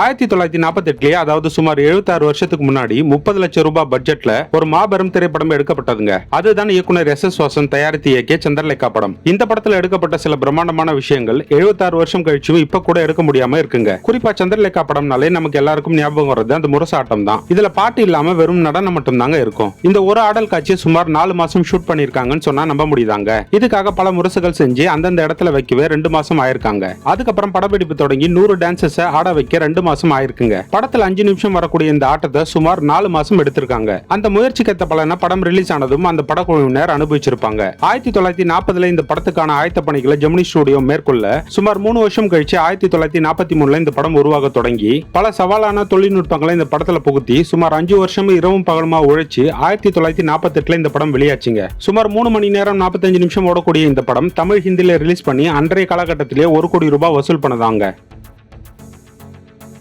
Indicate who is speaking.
Speaker 1: ஆயிரத்தி தொள்ளாயிரத்தி நாற்பத்தி எட்டுலயே அதாவது சுமார் 76 வருஷத்துக்கு முன்னாடி முப்பது லட்சம் ரூபாய் பட்ஜெட்ல ஒரு மாபெரும் திரைப்படம் எடுக்கப்பட்டதுங்க. அதுதான் இயக்குனர் எஸ் எஸ் வாசன் தயாரித்து இயக்கிய சந்திரலேகா படம். இந்த படத்துல எடுக்கப்பட்ட சில பிரம்மாண்டமான விஷயங்கள் 76 வருஷம் கழிச்சும் இப்ப கூட எடுக்க முடியாம இருக்குங்க. குறிப்பா சந்திரலேகா படம்னாலே நமக்கு எல்லாருக்கும் ஞாபகம் வர்றது அந்த முரசு ஆட்டம் தான். இதுல பாட்டு இல்லாம வெறும் நடனம் மட்டும் தாங்க இருக்கும். இந்த ஒரு ஆடல் காட்சியை சுமார் நாலு மாசம் ஷூட் பண்ணிருக்காங்கன்னு சொன்னா நம்ப முடியுதாங்க? இதுக்காக பல முரசுகள் செஞ்சு அந்தந்த இடத்துல வைக்கவே ரெண்டு மாசம் ஆயிருக்காங்க. அதுக்கப்புறம் படப்பிடிப்பு தொடங்கி நூறு டான்சர்ஸ் ஆட வைக்க ரெண்டு மாசம் ஆயிருக்குங்க. படத்துல அஞ்சு நிமிஷம் வரக்கூடிய இந்த ஆட்டத்தை சுமார் நாலு மாசம் எடுத்திருக்காங்க. அந்த முயற்சிக்கேத்த பலனை படம் ரிலீஸ் ஆனதும் அந்த படக்குழுவினர் அனுபவிச்சிருப்பாங்க. ஆயிரத்தி தொள்ளாயிரத்தி நாற்பதுல இந்த படத்துக்கான ஆயத்த பணிகளை ஜெமினி ஸ்டுடியோ மேற்கொள்ள சுமார் மூணு வருஷம் கழிச்சு ஆயிரத்தி தொள்ளாயிரத்தி நாற்பத்தி மூணுல இந்த படம் உருவாக தொடங்கி பல சவாலான தொழில்நுட்பங்களை இந்த படத்துல புகுத்தி சுமார் அஞ்சு வருஷம் இரவும் பகலுமா உழைச்சு ஆயிரத்தி தொள்ளாயிரத்தி நாற்பத்தி எட்டுல இந்த படம் வெளியாச்சுங்க. சுமார் மூணு மணி நேரம் நாற்பத்தஞ்சு நிமிஷம் ஓடக்கூடிய இந்த படம் தமிழ் ஹிந்தியில ரிலீஸ் பண்ணி அன்றைய காலகட்டத்திலே ஒரு கோடி ரூபாய் வசூல் பண்ணதாங்க.